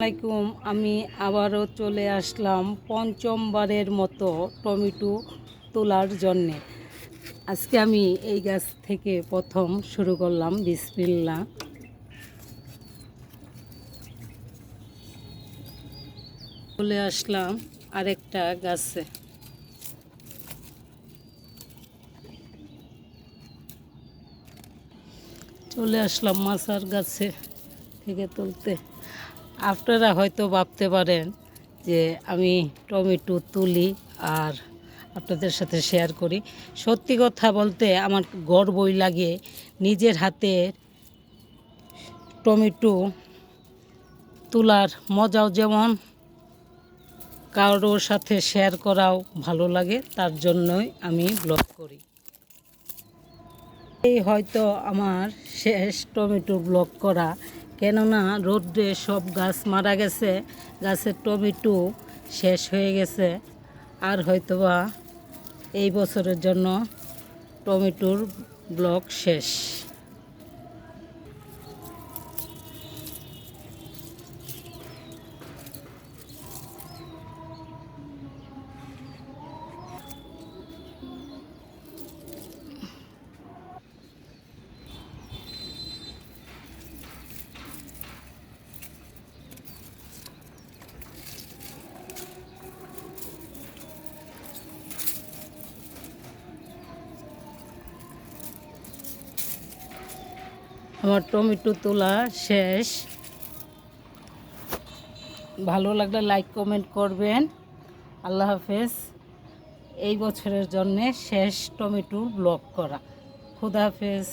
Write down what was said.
আসসালামাইকুম আমি আবারও চলে আসলাম পঞ্চমবারের মতো টমেটো তোলার জন্যে। আজকে আমি এই গাছ থেকে প্রথম শুরু করলাম বিসমিল্লা চলে আসলাম আরেকটা গাছে। চলে আসলাম মাছার গাছে থেকে তুলতে। আপনারা হয়তো ভাবতে পারেন যে আমি টমেটো তুলি আর আপনাদের সাথে শেয়ার করি। সত্যি কথা বলতে আমার গর্বই লাগে নিজের হাতে টমেটো তোলার মজাও যেমন, কারোর সাথে শেয়ার করাও ভালো লাগে, তার জন্যই আমি ব্লগ করি। এই হয়তো আমার শেষ টমেটো ব্লগ করা কেননা রোদ্রে সব গাছ মারা গেছে, গাছের টমেটো শেষ হয়ে গেছে। আর হয়তোবা এই বছরের জন্য টমেটোর ব্লক শেষ। আমার টমেটো তোলা শেষ। ভালো লাগলে লাইক কমেন্ট করবেন। আল্লাহ হাফেজ। এই বছরের জন্যে শেষ টমেটো ব্লক করা। খুদা হাফেজ।